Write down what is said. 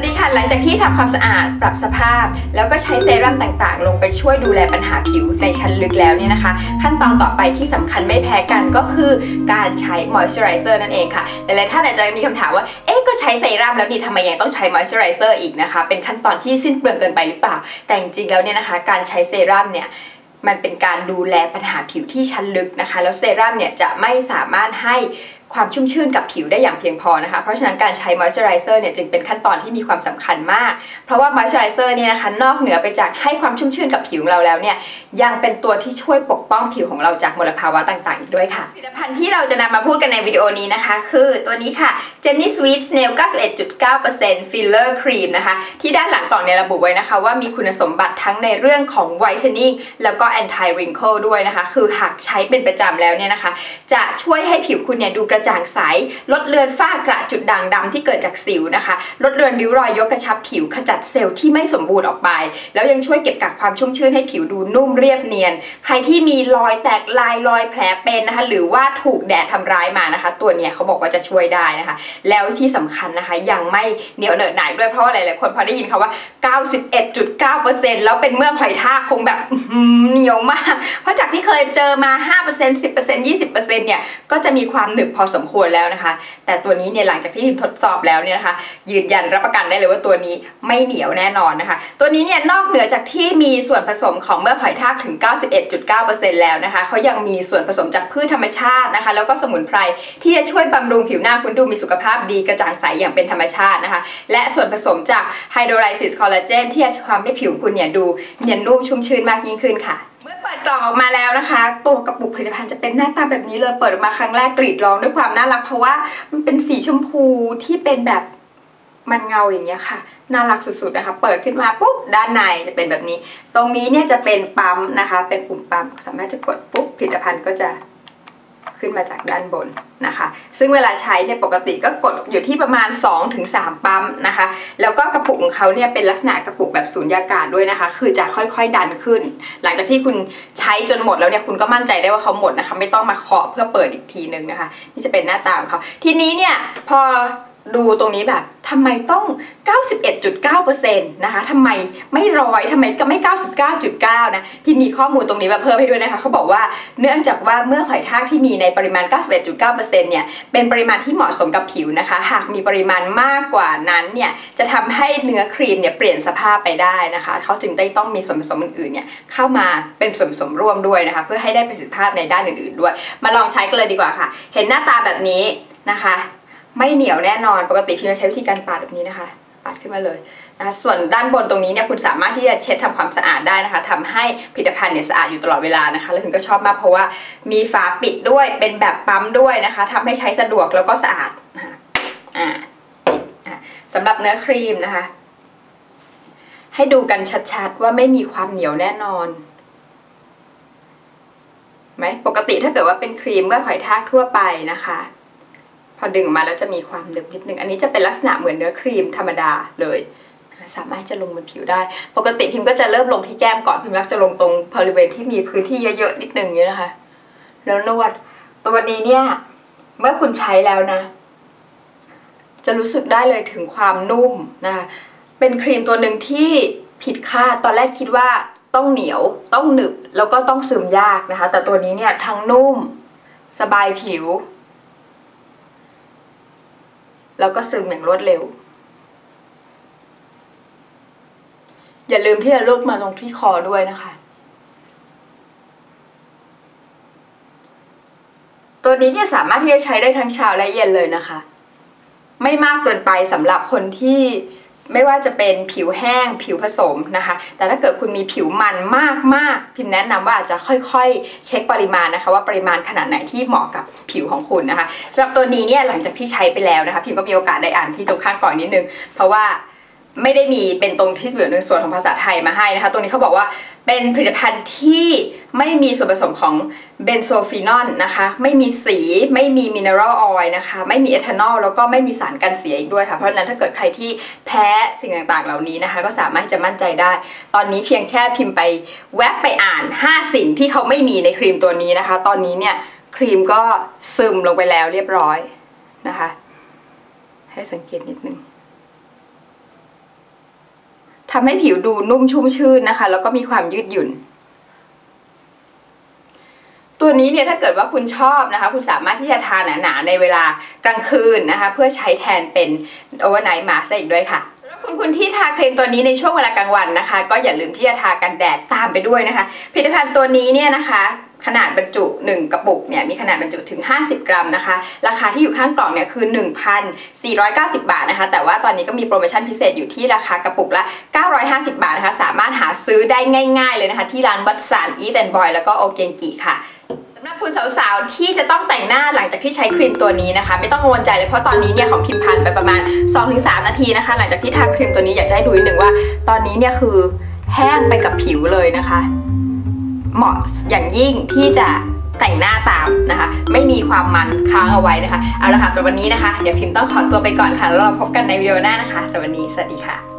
วัสดีค่ะ หลังจากที่ทำความสะอาดปรับสภาพ แล้วก็ใช้เซรั่มต่างๆ ลงไปช่วยดูแลปัญหาผิวในชั้นลึกแล้วเนี่ยนะคะ ขั้นตอนต่อไปที่สำคัญไม่แพ้กันก็คือการใช้มอยส์เจอไรเซอร์นั่นเองค่ะหลายๆท่านอาจจะมีคำถามว่า เอ๊ะก็ใช้เซรั่มแล้วนี่ทำไมยังต้องใช้มอยส์เจอไรเซอร์อีกนะคะ เป็นขั้นตอนที่สิ้นเปลืองเกินไปหรือเปล่า แต่จริงๆแล้วเนี่ยนะคะ การใช้เซรั่มเนี่ยมันเป็นการดูแลปัญหาผิวที่ชั้นลึกนะคะ แล้วเซรั่มเนี่ยจะไม่สามารถให้ ความชุ่มชื่นกับผิวได้อย่างเพียงพอนะคะ เพราะฉะนั้นการใช้มอยส์เจอไรเซอร์เนี่ยจึงเป็นขั้นตอนที่มีความสำคัญมาก เพราะว่ามอยส์เจอไรเซอร์เนี่ยนะคะนอกเหนือไปจากให้ความชุ่มชื่นกับผิวของเราแล้วเนี่ยยังเป็นตัวที่ช่วยปกป้องผิวของเราจากมลภาวะต่าง ๆ อีกด้วยค่ะผลิตภัณฑ์ที่เราจะนำมาพูดกันในวิดีโอนี้นะคะ คือตัวนี้ค่ะ Jenny Sweet Snail 91.9% Filler Cream นะคะที่ด้านหลังกล่องเนี่ยระบุไว้นะคะ ว่ามีคุณสมบัติทั้งในเรื่องของ whitening แล้วก็ anti wrinkle ด้วยนะคะ คือหากใช้เป็นประจำแล้วเนี่ยนะคะ จะช่วยให้ผิวคุณเนี่ยดูกระจ่างใส ลดเลือนฝ้ากระจุดด่างดำที่เกิดจากสิวนะคะ ลดเลือนริ้วรอยยกกระชับผิวขจัดเซลล์ที่ไม่สมบูรณ์ออกไป แล้วยังช่วยเก็บกักความชุ่มชื้นให้ผิวดูนุ่มเรียบเนียน ใครที่มีรอยแตกลายรอยแผลเป็นนะคะ หรือว่าถูกแดดทำร้ายมานะคะ ตัวเนี้ยเขาบอกว่าจะช่วยได้นะคะ แล้วที่สำคัญนะคะยังไม่เหนียวเหนอะหนายด้วยเพราะว่าหลายๆคนพอได้ยินคำว่า 91.9%แล้วเป็นเมื่อหอยทากคงแบบหือเหนียวมาก เพราะจากที่เคยเจอมา 5% 10% 20%เนี่ยก็จะมีความหนึบพอสมควรแล้วนะคะ แต่ตัวนี้เนี่ยหลังจากที่พิมทดสอบแล้วเนี่ยนะคะยืนยันรับประกันได้เลยว่าตัวนี้ไม่เหนียวแน่นอนนะคะ ตัวนี้เนี่ยนอกเหนือจากที่มีส่วนผสมของเมือหอยทากถึง 91.9%แล้วนะคะเขายังมีส่วนผสมจากพืชธรรมชาตินะคะ แล้วก็สมุนไพรที่จะช่วยบำรุงผิวหน้าคุณดูมีสุขภาพดีกระจ่างใสอย่างเป็นธรรมชาตินะคะ และส่วนผสมจากไฮโดรไลซิสคอลลาเจนที่จะทำให้ผิวคุณเนี่ยดูเนียนนุ่มชุ่มชื้นมากยิ่งขึ้นค่ะ เมื่อเปิดกล่องออกมาแล้วนะคะ ตัวกระปุกผลิตภัณฑ์จะเป็นหน้าตาแบบนี้เลยเปิดออกมาครั้งแรกกรีดร้องด้วยความน่ารักเพราะว่ามันเป็นสีชมพูที่เป็นแบบมันเงาอย่างเงี้ยค่ะน่ารักสุดๆนะคะ เปิดขึ้นมาปุ๊บด้านในจะเป็นแบบนี้ ตรงนี้เนี่ยจะเป็นปั๊มนะคะ เป็นปุ่มปั๊มสามารถจะกดปุ๊บผลิตภัณฑ์ก็จะ ขึ้นมาจากด้านบนนะคะ ซึ่งเวลาใช้เนี่ยปกติก็กดอยู่ที่ประมาณ 2-3 ปั๊มนะคะ แล้วก็กระปุกของเขาเนี่ยเป็นลักษณะกระปุกแบบสูญญากาศด้วยนะคะ คือจะค่อยๆดันขึ้น หลังจากที่คุณใช้จนหมดแล้วเนี่ยคุณก็มั่นใจได้ว่าเขาหมดนะคะ ไม่ต้องมาเคาะเพื่อเปิดอีกทีนึงนะคะ นี่จะเป็นหน้าตาของเขาทีนี้เนี่ยพอ ดูตรงนี้แบบทำไมต้อง 91.9%นะคะทำไมไม่ร้อยทำไมก็ไม่ 99.9 นะพี่มีข้อมูลตรงนี้มาเพิ่มให้ด้วยนะคะเขาบอกว่าเนื่องจากว่าเมื่อหอยทากที่มีในปริมาณ 91.9%เนี่ยเป็นปริมาณที่เหมาะสมกับผิวนะคะ หากมีปริมาณมากกว่านั้นเนี่ยจะทำให้เนื้อครีมเนี่ยเปลี่ยนสภาพไปได้นะคะเขาจึงได้ต้องมีส่วนผสมอื่นๆเนี่ยเข้ามาเป็นส่วนผสมร่วมด้วยนะคะเพื่อให้ได้ประสิทธิภาพในด้านอื่นๆด้วย มาลองใช้กันเลยดีกว่าค่ะ เห็นหน้าตาแบบนี้นะคะ ไม่เหนียวแน่นอน ปกติพี่จะใช้วิธีการปาดแบบนี้นะคะ ปาดขึ้นมาเลยนะคะส่วนด้านบนตรงนี้เนี่ยคุณสามารถที่จะเช็ดทำความสะอาดได้นะคะทำให้ผลิตภัณฑ์เนี่ยสะอาดอยู่ตลอดเวลานะคะ แล้วพิมก็ชอบมากเพราะว่ามีฝาปิดด้วยเป็นแบบปั๊มด้วยนะคะทำให้ใช้สะดวกแล้วก็สะอาดนะคะอ่าปิดสำหรับเนื้อครีมนะคะ ให้ดูกันชัดๆว่าไม่มีความเหนียวแน่นอนไหมปกติถ้าเกิดว่าเป็นครีมเมื่อหอยทากทั่วไปนะคะ พอดึงออกมาแล้วจะมีความหนึบนิดนึง อันนี้จะเป็นลักษณะเหมือนเนื้อครีมธรรมดาเลย สามารถจะลงบนผิวได้ ปกติพิมก็จะเริ่มลงที่แก้มก่อนพิมมักจะลงตรงบริเวณที่มีพื้นที่เยอะๆนิดนึงอย่างนี้นะคะ แล้วนวดตัวนี้เนี่ย เมื่อคุณใช้แล้วนะ จะรู้สึกได้เลยถึงความนุ่มนะคะเป็นครีมตัวหนึ่งที่ผิดคาดตอนแรกคิดว่าต้องเหนียวต้องหนึบแล้วก็ต้องซึมยากนะคะ แต่ตัวนี้เนี่ยทั้งนุ่ม สบายผิว แล้วก็ซึมอย่างรวดเร็ว อย่าลืมที่จะลูบมาลงที่คอด้วยนะคะ ตัวนี้เนี่ยสามารถที่จะใช้ได้ทั้งเช้าและเย็นเลยนะคะ ไม่มากเกินไปสำหรับคนที่ ไม่ว่าจะเป็นผิวแห้งผิวผสมนะคะ แต่ถ้าเกิดคุณมีผิวมันมากๆ พิมพ์แนะนำว่าอาจจะค่อยๆ เช็คปริมาณนะคะ ว่าปริมาณขนาดไหนที่เหมาะกับผิวของคุณนะคะสำหรับตัวนี้เนี่ยหลังจากที่ใช้ไปแล้วนะคะ พิมพ์ก็มีโอกาสได้อ่านที่ตรงข้างก่อนนิดนึง เพราะว่า ไม่ได้มีเป็นตรงที่อยู่ในส่วนของภาษาไทยมาให้นะคะ ตรงนี้เขาบอกว่าเป็นผลิตภัณฑ์ที่ไม่มีส่วนผสมของเบนโซฟีนอลนะคะ ไม่มีสี ไม่มีมินเนอรัลออยล์นะคะ ไม่มีเอทานอล แล้วก็ไม่มีสารกันเสียอีกด้วยค่ะ เพราะฉะนั้นถ้าเกิดใครที่แพ้สิ่งต่างๆ เหล่านี้นะคะ ก็สามารถจะมั่นใจได้ ตอนนี้เพียงแค่พิมพ์ไปแวบไปอ่าน 5 สิ่งที่เขาไม่มีในครีมตัวนี้นะคะ ตอนนี้เนี่ยครีมก็ซึมลงไปแล้วเรียบร้อยนะคะ ให้สังเกตนิดนึง ทำให้ผิวดูนุ่มชุ่มชื่นนะคะ แล้วก็มีความยืดหยุ่น ตัวนี้เนี่ยถ้าเกิดว่าคุณชอบนะคะ คุณสามารถที่จะทาหนาๆในเวลากลางคืนนะคะ เพื่อใช้แทนเป็นโอเวอร์ไนท์มาสอีกด้วยค่ะคุณคุณที่ทาครีมตัวนี้ในช่วงเวลากลางวันนะคะ ก็อย่าลืมที่จะทากันแดดตามไปด้วยนะคะ ผลิตภัณฑ์ตัวนี้เนี่ยนะคะ ขนาดบรรจุ 1 กระปุกเนี่ยมีขนาดบรรจุถึง 50 กรัมนะคะ ราคาที่อยู่ข้างกล่องเนี่ยคือ 1,490 บาทนะคะ แต่ว่าตอนนี้ก็มีโปรโมชั่นพิเศษอยู่ที่ราคากระปุกละ 950 บาทนะคะ สามารถหาซื้อได้ง่าย ๆ เลยนะคะ ที่ร้านวัตสานอีแอนบอยแล้วก็โอเกงกิค่ะสำหรับคุณสาวๆ ที่จะต้องแต่งหน้าหลังจากที่ใช้ครีมตัวนี้นะคะ ไม่ต้องกังวลใจเลยเพราะตอนนี้เนี่ยของพิมพันไปประมาณ 2-3 นาทีนะคะ หลังจากที่ทาครีมตัวนี้อยากจะให้ดูนิดหนึ่งว่า ตอนนี้เนี่ยคือแห้งไปกับผิวเลยนะคะ เหมาะอย่างยิ่งที่จะแต่งหน้าตามนะคะ ไม่มีความมันค้างเอาไว้นะคะ เอาละค่ะสำหรับวันนี้นะคะ เดี๋ยวพิมพ์ต้องขอตัวไปก่อนค่ะ แล้วเราพบกันในวิดีโอหน้านะคะสำหรับวันนี้ สวัสดีค่ะ